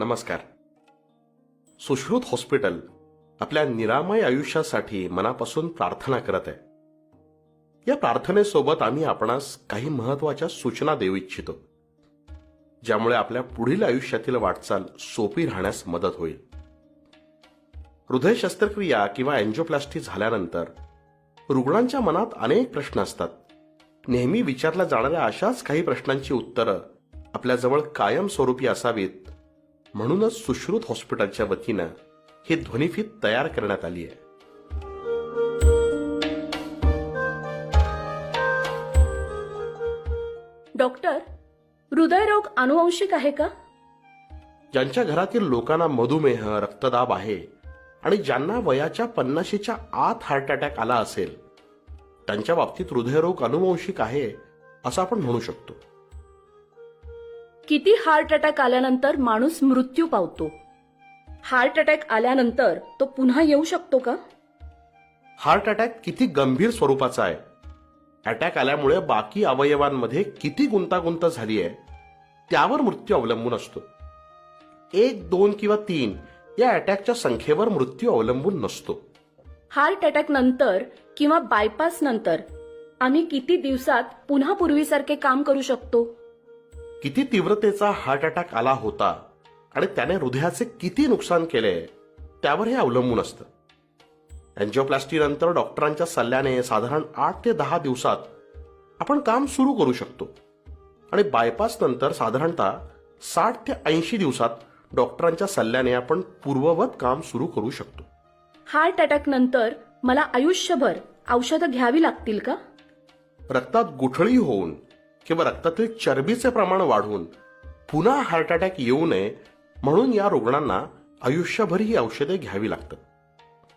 नमस्कार. सुश्रुत हॉस्पिटल आपल्या निरामय आयुष्यासाठी मनापासून प्रार्थना करत आहे. या प्रार्थनेसोबत आम्ही आपणास काही महत्त्वाच्या सूचना देऊ इच्छितो ज्यामुळे आपल्या पुढील आयुष्यातील वाटचाल सोपी राहण्यास मदत होईल. हृदय शस्त्रक्रिया किंवा अँजिओप्लास्टी झाल्यानंतर रुग्णांच्या मनात अनेक प्रश्न असतात. नेहमी विचारल्या जाणाऱ्या अशाच काही प्रश्नांची उत्तरं आपल्याजवळ कायमस्वरूपी असावीत म्हणूनच सुश्रुत हॉस्पिटलच्या वतीनं ही ध्वनिफीत तयार करण्यात आली आहे. डॉक्टर हृदयरोग अनुवंशिक आहे का? ज्यांच्या घरातील लोकांना मधुमेह रक्तदाब आहे आणि ज्यांना वयाच्या पन्नाशीच्या आत हार्ट अटॅक आला असेल त्यांच्या बाबतीत हृदयरोग अनुवंशिक आहे असं आपण म्हणू शकतो. किती हार्ट अटॅक आल्यानंतर माणूस मृत्यू पावतो? हार्ट अटॅक आल्यानंतर तो पुन्हा येऊ शकतो का? हार्ट अटॅक किती गंभीर स्वरूपाचा आहे. अटॅक आल्यामुळे बाकी अवयवांमध्ये किती गुंतागुंत झाली आहे त्यावर मृत्यू अवलंबून असतो. एक दोन किंवा तीन या अटॅकच्या संख्येवर मृत्यू अवलंबून नसतो. हार्ट अटॅक नंतर किंवा बायपास नंतर आम्ही किती दिवसात पुन्हा पूर्वीसारखे काम करू शकतो? किती तीव्रतेचा हार्ट अटॅक आला होता आणि त्याने हृदयाचे किती नुकसान केले त्यावर हे अवलंबून असतं. अँजिओप्लास्टी नंतर डॉक्टरांच्या सल्ल्याने साधारण आठ ते दहा दिवसात आपण काम सुरू करू शकतो. आणि बायपास नंतर साधारणतः साठ ते ऐंशी दिवसात डॉक्टरांच्या सल्ल्याने आपण पूर्ववत काम सुरू करू शकतो. हार्ट अटॅक नंतर मला आयुष्यभर औषधं घ्यावी लागतील का? रक्तात गुठळी होऊन किंवा रक्तातील चरबीचे प्रमाण वाढून पुन्हा हार्ट अटॅक येऊ नये म्हणून या रुग्णांना आयुष्यभर ही औषधे घ्यावी लागतात.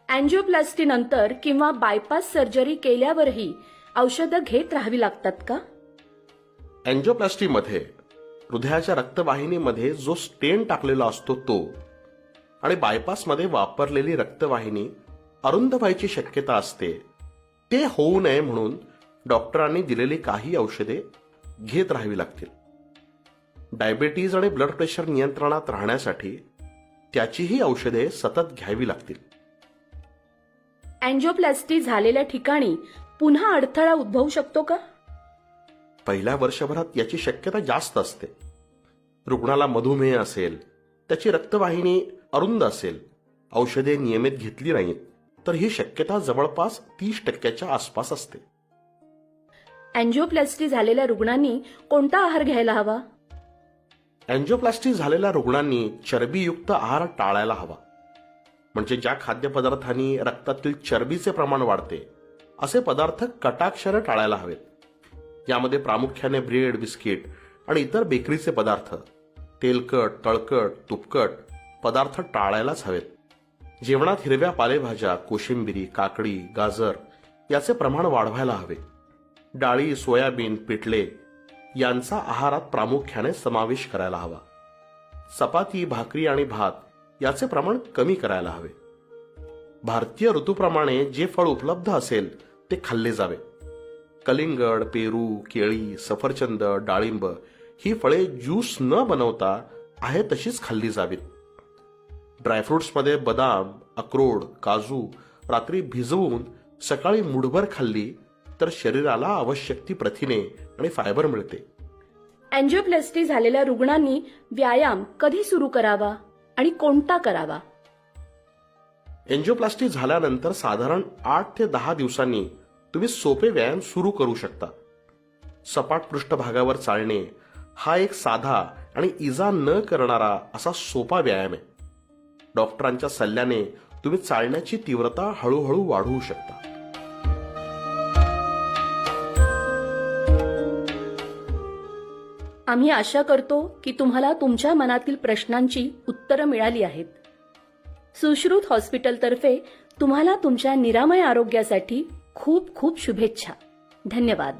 अँजिओप्लास्टी नंतर किंवा बायपास सर्जरी केल्यावरही औषधं घेत राहावी लागतात का? अँजिओप्लास्टीमध्ये हृदयाच्या रक्तवाहिनीमध्ये जो स्टेन टाकलेला असतो तो आणि बायपासमध्ये वापरलेली रक्तवाहिनी अरुंद व्हायची शक्यता असते ते होऊ नये म्हणून डॉक्टरांनी दिलेली काही औषधे घेत राहावी लागतील. डायबेटीज आणि ब्लड प्रेशर नियंत्रणात राहण्यासाठी त्याचीही औषधे सतत घ्यावी लागतील. अँजिओप्लास्टी झालेल्या ठिकाणी पुन्हा अडथळा उद्भवू शकतो का? पहिल्या वर्षभरात याची शक्यता जास्त असते. रुग्णाला मधुमेह असेल त्याची रक्तवाहिनी अरुंद असेल औषधे नियमित घेतली नाहीत तर ही शक्यता जवळपास तीस टक्क्याच्या आसपास असते. अँजिओप्लास्टी झालेल्या रुग्णांनी कोणता आहार घ्यायला हवा? अँजिओप्लास्टी झालेल्या रुग्णांनी चरबीयुक्त आहार टाळायला हवा. म्हणजे ज्या खाद्यपदार्थांनी रक्तातील चरबीचे प्रमाण वाढते असे पदार्थ कटाक्षर टाळायला हवेत. यामध्ये प्रामुख्याने ब्रेड बिस्किट आणि इतर बेकरीचे पदार्थ तेलकट तळकट तुपकट पदार्थ टाळायलाच हवेत. जेवणात हिरव्या पालेभाज्या कोशिंबिरी काकडी गाजर याचे प्रमाण वाढवायला हवे. डाळी सोयाबीन पिठले यांचा आहारात प्रामुख्याने समावेश करायला हवा. चपाती भाकरी आणि भात याचे प्रमाण कमी करायला हवे. भारतीय ऋतूप्रमाणे जे फळ उपलब्ध असेल ते खाल्ले जावे. कलिंगड पेरू केळी सफरचंद डाळिंब ही फळे ज्यूस न बनवता आहे तशीच खाल्ली जावीत. ड्रायफ्रुट्समध्ये बदाम अक्रोड काजू रात्री भिजवून सकाळी मुठभर खाल्ली तर शरीराला आवश्यक ती प्रथिने आणि फायबर मिळते. अँजिओप्लास्टी झालेल्या रुग्णांनी व्यायाम कधी सुरू करावा आणि कोणता करावा? एन्जिओप्लास्टी झाल्यानंतर साधारण आठ ते दहा दिवसांनी तुम्ही सोपे व्यायाम सुरू करू शकता. सपाट पृष्ठभागावर चालणे हा एक साधा आणि इजा न करणारा असा सोपा व्यायाम आहे. डॉक्टरांच्या सल्ल्याने तुम्ही चालण्याची तीव्रता हळूहळू वाढवू शकता. आम्ही आशा करतो की तुम्हाला तुमच्या मनातील प्रश्नांची उत्तरं मिळाली आहेत. सुश्रुत हॉस्पिटलतर्फे तुम्हाला तुमच्या निरामय आरोग्यासाठी खूप खूप शुभेच्छा. धन्यवाद.